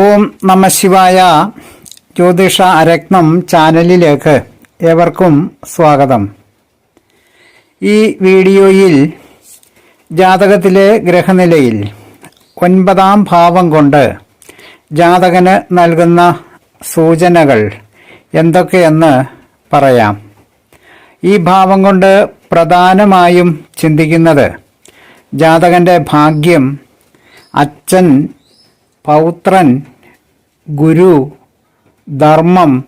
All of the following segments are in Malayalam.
ഓം നമ ശിവായ. ജ്യോതിഷ അരത്നം ചാനലിലേക്ക് ഏവർക്കും സ്വാഗതം. ഈ വീഡിയോയിൽ ജാതകത്തിലെ ഗ്രഹനിലയിൽ ഒൻപതാം ഭാവം കൊണ്ട് ജാതകന് നൽകുന്ന സൂചനകൾ എന്തൊക്കെയെന്ന് പറയാം. ഈ ഭാവം കൊണ്ട് പ്രധാനമായും ചിന്തിക്കുന്നത് ജാതകന്റെ ഭാഗ്യം അച്ഛൻ പൗത്രൻ ഗുരു ധർമ്മം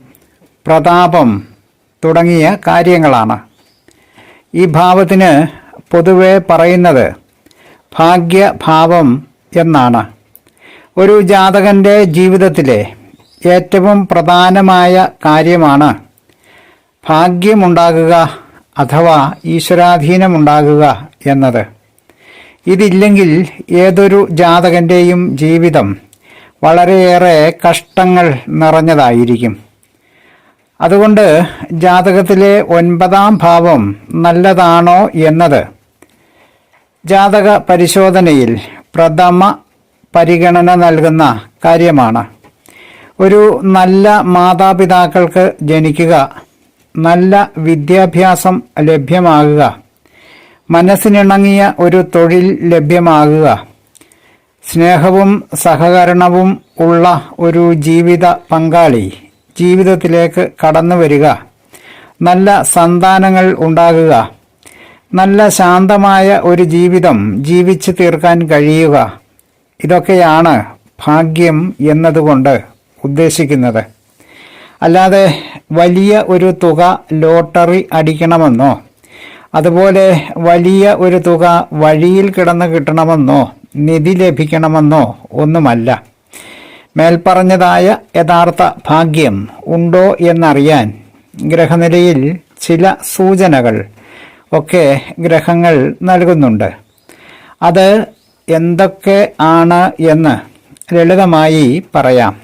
പ്രതാപം തുടങ്ങിയ കാര്യങ്ങളാണ്. ഈ ഭാവത്തിന് പൊതുവെ പറയുന്നത് ഭാഗ്യഭാവം എന്നാണ്. ഒരു ജാതകന്റെ ജീവിതത്തിലെ ഏറ്റവും പ്രധാനമായ കാര്യമാണ് ഭാഗ്യമുണ്ടാകുക അഥവാ ഈശ്വരാധീനമുണ്ടാകുക എന്നത്. ഇതില്ലെങ്കിൽ ഏതൊരു ജാതകന്റെയും ജീവിതം വളരെയേറെ കഷ്ടങ്ങൾ നിറഞ്ഞതായിരിക്കും. അതുകൊണ്ട് ജാതകത്തിലെ ഒൻപതാം ഭാവം നല്ലതാണോ എന്നത് ജാതക പരിശോധനയിൽ പ്രഥമ പരിഗണന നൽകുന്ന കാര്യമാണ്. ഒരു നല്ല മാതാപിതാക്കൾക്ക് ജനിക്കുക നല്ല വിദ്യാഭ്യാസം ലഭ്യമാകുക മനസ്സിനിണങ്ങിയ ഒരു തൊഴിൽ ലഭ്യമാകുക. സ്നേഹവും സഹകരണവും ഉള്ള ഒരു ജീവിത പങ്കാളി ജീവിതത്തിലേക്ക് കടന്നു വരിക. നല്ല സന്താനങ്ങൾ ഉണ്ടാകുക. നല്ല ശാന്തമായ ഒരു ജീവിതം ജീവിച്ചു തീർക്കാൻ കഴിയുക. ഇതൊക്കെയാണ് ഭാഗ്യം എന്നതുകൊണ്ട് ഉദ്ദേശിക്കുന്നത്. അല്ലാതെ വലിയ ഒരു തുക ലോട്ടറി അടിക്കണമെന്നോ അതുപോലെ വലിയ ഒരു തുക വഴിയിൽ കിടന്ന് കിട്ടണമെന്നോ നിധി ലഭിക്കണമെന്നോ ഒന്നുമല്ല. മേൽപ്പറഞ്ഞതായ യഥാർത്ഥ ഭാഗ്യം ഉണ്ടോ എന്നറിയാൻ ഗ്രഹനിലയിൽ ചില സൂചനകൾ ഒക്കെ ഗ്രഹങ്ങൾ നൽകുന്നുണ്ട്. അത് എന്തൊക്കെ ആണ് എന്ന് ലളിതമായി പറയാം.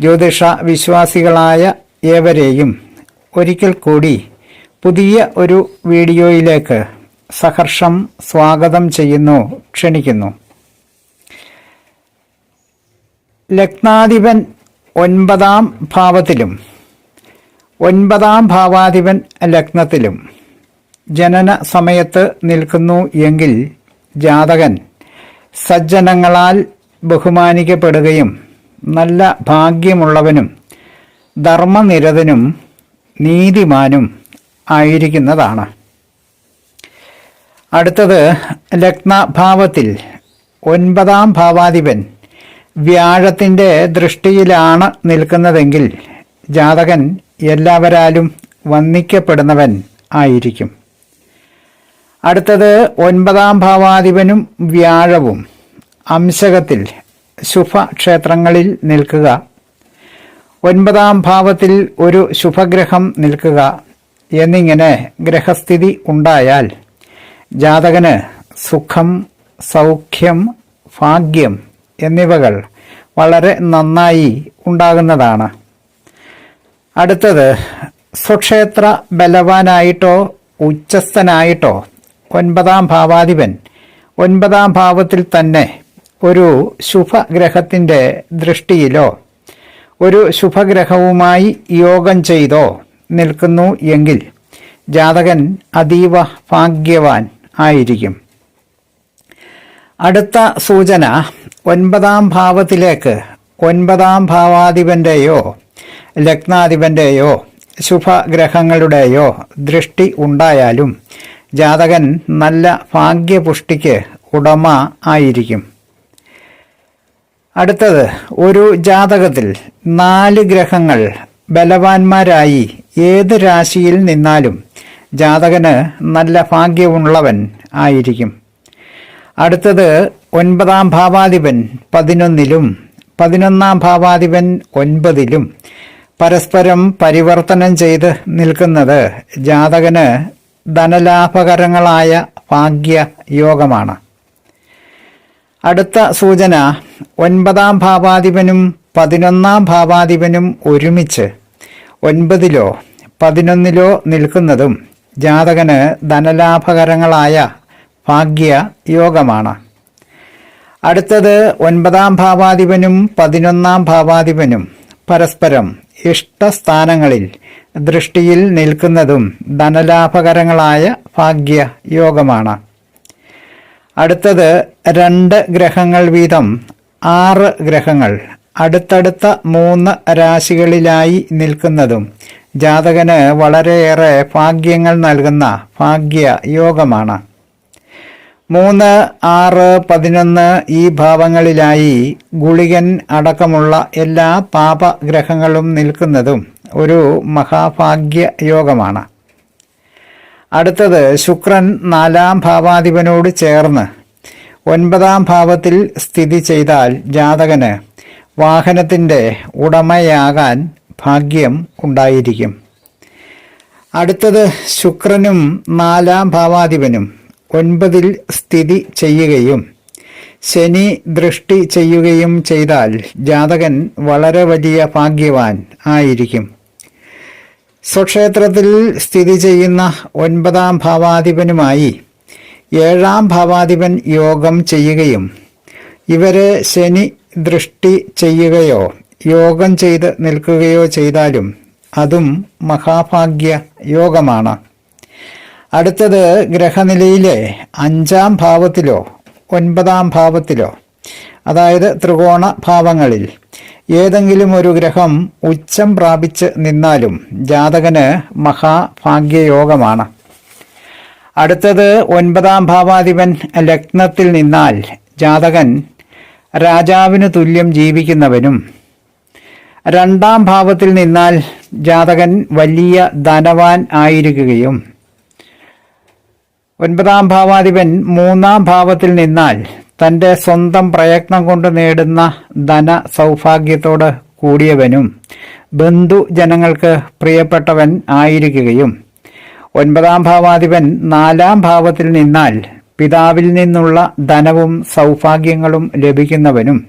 ജ്യോതിഷ വിശ്വാസികളായ ഏവരെയും ഒരിക്കൽ കൂടി പുതിയ ഒരു വീഡിയോയിലേക്ക് സഹർഷം സ്വാഗതം ചെയ്യുന്നു ക്ഷണിക്കുന്നു. ലഗ്നാധിപൻ ഒൻപതാം ഭാവത്തിലും ഒൻപതാം ഭാവാധിപൻ ലഗ്നത്തിലും ജനന സമയത്ത് നിൽക്കുന്നു എങ്കിൽ ജാതകൻ സജ്ജനങ്ങളാൽ ബഹുമാനിക്കപ്പെടുകയും നല്ല ഭാഗ്യമുള്ളവനും ധർമ്മനിരതനും നീതിമാനും ആയിരിക്കുന്നതാണ്. അടുത്തത് ലഗ്നഭാവത്തിൽ ഒൻപതാം ഭാവാധിപൻ വ്യാഴത്തിന്റെ ദൃഷ്ടിയിലാണ് നിൽക്കുന്നതെങ്കിൽ ജാതകൻ എല്ലാവരാലും വന്ദിക്കപ്പെടുന്നവൻ ആയിരിക്കും. അടുത്തത് ഒൻപതാം ഭാവാധിപനും വ്യാഴവും അംശകത്തിൽ ശുഭക്ഷേത്രങ്ങളിൽ നിൽക്കുക. ഒൻപതാം ഭാവത്തിൽ ഒരു ശുഭഗ്രഹം നിൽക്കുക. എന്നിങ്ങനെ ഗ്രഹസ്ഥിതി ഉണ്ടായാൽ ജാതകന് സുഖം സൗഖ്യം ഭാഗ്യം എന്നിവകൾ വളരെ നന്നായി ഉണ്ടാകുന്നതാണ്. അടുത്തത് സ്വക്ഷേത്ര ബലവാനായിട്ടോ ഉച്ചസ്ഥനായിട്ടോ ഒൻപതാം ഭാവാധിപൻ ഒൻപതാം ഭാവത്തിൽ തന്നെ ഒരു ശുഭഗ്രഹത്തിന്റെ ദൃഷ്ടിയിലോ ഒരു ശുഭഗ്രഹവുമായി യോഗം ചെയ്തോ നിൽക്കുന്നു എങ്കിൽ ജാതകൻ അതീവ ഭാഗ്യവാൻ ആയിരിക്കും. അടുത്ത സൂചന ഒൻപതാം ഭാവത്തിലേക്ക് ഒൻപതാം ഭാവാധിപന്റെയോ ലഗ്നാധിപന്റെയോ ശുഭഗ്രഹങ്ങളുടെയോ ദൃഷ്ടി ഉണ്ടായാലും ജാതകൻ നല്ല ഭാഗ്യപുഷ്ടിക്ക് ഉടമ ആയിരിക്കും. അടുത്തത് ഒരു ജാതകത്തിൽ നാല് ഗ്രഹങ്ങൾ ബലവാന്മാരായി ഏത് രാശിയിൽ നിന്നാലും ജാതകന് നല്ല ഭാഗ്യമുള്ളവൻ ആയിരിക്കും. അടുത്തത് ഒൻപതാം ഭാവാധിപൻ പതിനൊന്നിലും പതിനൊന്നാം ഭാവാധിപൻ ഒൻപതിലും പരസ്പരം പരിവർത്തനം ചെയ്ത് നിൽക്കുന്നത് ജാതകന് ധനലാഭകരങ്ങളായ ഭാഗ്യ യോഗമാണ് അടുത്ത സൂചന ഒൻപതാം ഭാവാധിപനും പതിനൊന്നാം ഭാവാധിപനും ഒരുമിച്ച് ഒൻപതിലോ പതിനൊന്നിലോ നിൽക്കുന്നതും ജാതകന് ധനലാഭകരങ്ങളായ ഭാഗ്യ യോഗമാണ് അടുത്തത് ഒൻപതാം ഭാവാധിപനും പതിനൊന്നാം ഭാവാധിപനും പരസ്പരം ഇഷ്ടസ്ഥാനങ്ങളിൽ ദൃഷ്ടിയിൽ നിൽക്കുന്നതും ധനലാഭകരങ്ങളായ ഭാഗ്യ യോഗമാണ് അടുത്തത് രണ്ട് ഗ്രഹങ്ങൾ വീതം ആറ് ഗ്രഹങ്ങൾ അടുത്തടുത്ത മൂന്ന് രാശികളിലായി നിൽക്കുന്നതും ജാതകന് വളരെയേറെ ഭാഗ്യങ്ങൾ നൽകുന്ന ഭാഗ്യ യോഗമാണ് മൂന്ന് ആറ് പതിനൊന്ന് ഈ ഭാവങ്ങളിലായി ഗുളികൻ അടക്കമുള്ള എല്ലാ പാപഗ്രഹങ്ങളും നിൽക്കുന്നതും ഒരു മഹാഭാഗ്യ യോഗമാണ് അടുത്തത് ശുക്രൻ നാലാം ഭാവാധിപനോട് ചേർന്ന് ഒൻപതാം ഭാവത്തിൽ സ്ഥിതി ചെയ്താൽ ജാതകന് വാഹനത്തിന്റെ ഉടമയാകാൻ ഭാഗ്യം ഉണ്ടായിരിക്കും. അടുത്തത് ശുക്രനും നാലാം ഭാവാധിപനും. ഒൻപതിൽ സ്ഥിതി ചെയ്യുകയും ശനി ദൃഷ്ടി ചെയ്യുകയും ചെയ്താൽ ജാതകൻ വളരെ വലിയ ഭാഗ്യവാൻ ആയിരിക്കും. സ്വക്ഷേത്രത്തിൽ സ്ഥിതി ചെയ്യുന്ന ഒൻപതാം ഭാവാധിപനുമായി ഏഴാം ഭാവാധിപൻ യോഗം ചെയ്യുകയും ഇവരെ ശനി ദൃഷ്ടി ചെയ്യുകയോ യോഗം ചെയ്ത് നിൽക്കുകയോ ചെയ്താലും അതും മഹാഭാഗ്യ യോഗമാണ്. അടുത്തത് ഗ്രഹനിലയിലെ അഞ്ചാം ഭാവത്തിലോ ഒൻപതാം ഭാവത്തിലോ അതായത് ത്രികോണ ഭാവങ്ങളിൽ ഏതെങ്കിലും ഒരു ഗ്രഹം ഉച്ചം പ്രാപിച്ച് നിന്നാലും ജാതകന് മഹാഭാഗ്യയോഗമാണ് അടുത്തത് ഒൻപതാം ഭാവാധിപൻ ലഗ്നത്തിൽ നിന്നാൽ ജാതകൻ രാജാവിന് തുല്യം ജീവിക്കുന്നവനും രണ്ടാം ഭാവത്തിൽ നിന്നാൽ ജാതകൻ വലിയ ധനവാൻ ആയിരിക്കുകയും ഒൻപതാം ഭാവാധിപൻ മൂന്നാം ഭാവത്തിൽ നിന്നാൽ തന്റെ സ്വന്തം പ്രയത്നം കൊണ്ട് നേടുന്ന ധന സൗഭാഗ്യത്തോട് കൂടിയവനും ബന്ധു ജനങ്ങൾക്ക് പ്രിയപ്പെട്ടവൻ ആയിരിക്കുകയും ഒൻപതാം ഭാവാധിപൻ നാലാം ഭാവത്തിൽ നിന്നാൽ പിതാവിൽ നിന്നുള്ള ധനവും സൗഭാഗ്യങ്ങളും ലഭിക്കുന്നവനും.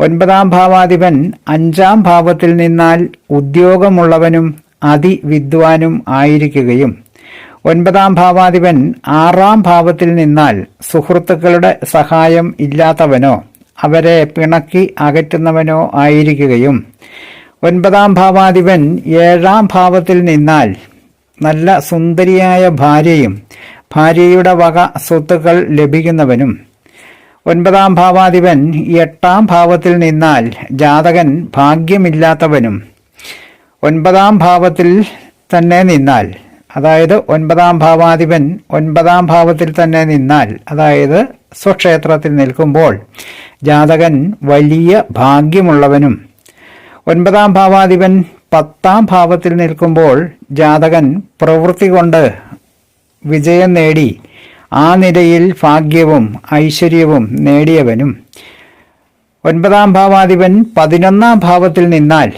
ഒൻപതാം ഭാവാധിപൻ അഞ്ചാം ഭാവത്തിൽ നിന്നാൽ ഉദ്യോഗമുള്ളവനും അതിവിദ്വാനും ആയിരിക്കുകയും. ഒൻപതാം ഭാവാധിപൻ ആറാം ഭാവത്തിൽ നിന്നാൽ സുഹൃത്തുക്കളുടെ സഹായം ഇല്ലാത്തവനോ അവരെ പിണക്കി അകറ്റുന്നവനോ ആയിരിക്കുകയും. ഒൻപതാം ഭാവാധിപൻ ഏഴാം ഭാവത്തിൽ നിന്നാൽ നല്ല സുന്ദരിയായ ഭാര്യയും ഭാര്യയുടെ വക സ്വത്തുക്കൾ ലഭിക്കുന്നവനും ഒൻപതാം ഭാവാധിപൻ എട്ടാം ഭാവത്തിൽ നിന്നാൽ ജാതകൻ ഭാഗ്യമില്ലാത്തവനും ഒൻപതാം ഭാവത്തിൽ തന്നെ നിന്നാൽ അതായത് ഒൻപതാം ഭാവാധിപൻ ഒൻപതാം ഭാവത്തിൽ തന്നെ നിന്നാൽ അതായത് സ്വക്ഷേത്രത്തിൽ നിൽക്കുമ്പോൾ ജാതകൻ വലിയ ഭാഗ്യമുള്ളവനും. ഒൻപതാം ഭാവാധിപൻ പത്താം ഭാവത്തിൽ നിൽക്കുമ്പോൾ ജാതകൻ പ്രവൃത്തി കൊണ്ട് വിജയം നേടി. ആ നിലയിൽ ഭാഗ്യവും ഐശ്വര്യവും നേടിയവനും. ഒൻപതാം ഭാവാധിപൻ പതിനൊന്നാം ഭാവത്തിൽ നിന്നാൽ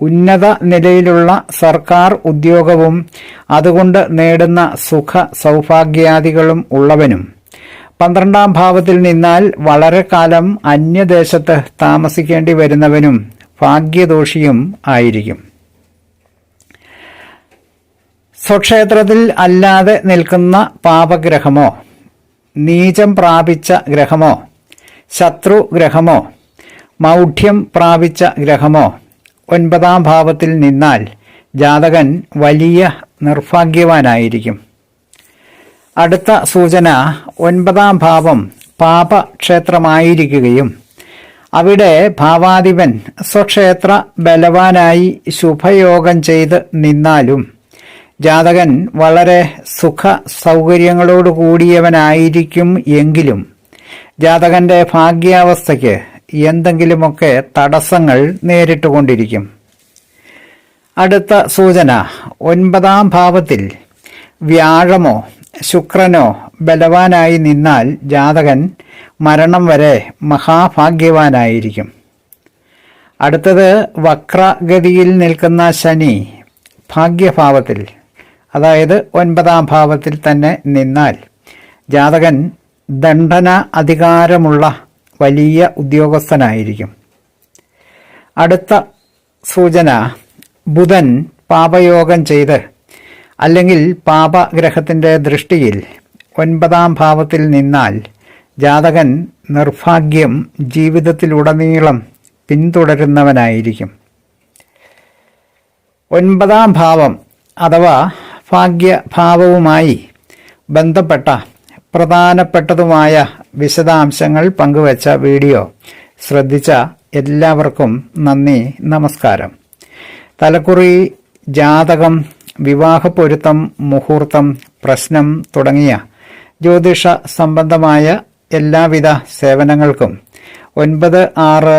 ഉന്നത നിലയിലുള്ള സർക്കാർ ഉദ്യോഗവും അതുകൊണ്ട് നേടുന്ന സുഖ സൗഭാഗ്യാദികളും ഉള്ളവനും. പന്ത്രണ്ടാം ഭാവത്തിൽ നിന്നാൽ വളരെ കാലം അന്യദേശത്ത് താമസിക്കേണ്ടി വരുന്നവനും ഭാഗ്യദോഷിയും ആയിരിക്കും. സ്വക്ഷേത്രത്തിൽ അല്ലാതെ നിൽക്കുന്ന പാപഗ്രഹമോ? നീചം പ്രാപിച്ച ഗ്രഹമോ? ശത്രു ഗ്രഹമോ? മൗഢ്യം പ്രാപിച്ച ഗ്രഹമോ? ഒൻപതാം ഭാവത്തിൽ നിന്നാൽ ജാതകൻ വലിയ നിർഭാഗ്യവാനായിരിക്കും. അടുത്ത സൂചന ഒൻപതാം ഭാവം പാപക്ഷേത്രമായിരിക്കുകയും അവിടെ ഭാവാധിപൻ സ്വക്ഷേത്ര ബലവാനായി ശുഭയോഗം ചെയ്ത് നിന്നാലും ജാതകൻ വളരെ സുഖ സൗകര്യങ്ങളോട് കൂടിയവനായിരിക്കും എങ്കിലും ജാതകന്റെ ഭാഗ്യാവസ്ഥയ്ക്ക് എന്തെങ്കിലുമൊക്കെ തടസ്സങ്ങൾ നേരിട്ടുകൊണ്ടിരിക്കും. അടുത്ത സൂചന. ഒൻപതാം ഭാവത്തിൽ വ്യാഴമോ ശുക്രനോ ബലവാനായി നിന്നാൽ ജാതകൻ മരണം വരെ മഹാഭാഗ്യവാനായിരിക്കും. അടുത്തത് വക്രഗതിയിൽ നിൽക്കുന്ന ശനി ഭാഗ്യഭാവത്തിൽ. അതായത് ഒൻപതാം ഭാവത്തിൽ തന്നെ നിന്നാൽ. ജാതകൻ ദണ്ഡന അധികാരമുള്ള വലിയ ഉദ്യോഗസ്ഥനായിരിക്കും. അടുത്ത സൂചന ബുധൻ പാപയോഗം ചെയ്ത് അല്ലെങ്കിൽ പാപഗ്രഹത്തിന്റെ ദൃഷ്ടിയിൽ ഒൻപതാം ഭാവത്തിൽ നിന്നാൽ ജാതകൻ നിർഭാഗ്യം ജീവിതത്തിലുടനീളം പിന്തുടരുന്നവനായിരിക്കും. ഒൻപതാം ഭാവം അഥവാ ഭാഗ്യഭാവവുമായി ബന്ധപ്പെട്ട പ്രധാനപ്പെട്ടതുമായ വിശദാംശങ്ങൾ പങ്കുവച്ച വീഡിയോ ശ്രദ്ധിച്ച എല്ലാവർക്കും നന്ദി നമസ്കാരം. തലക്കുറി ജാതകം വിവാഹപ്പൊരുത്തം മുഹൂർത്തം പ്രശ്നം തുടങ്ങിയ ജ്യോതിഷ സംബന്ധമായ എല്ലാവിധ സേവനങ്ങൾക്കും ഒൻപത് ആറ്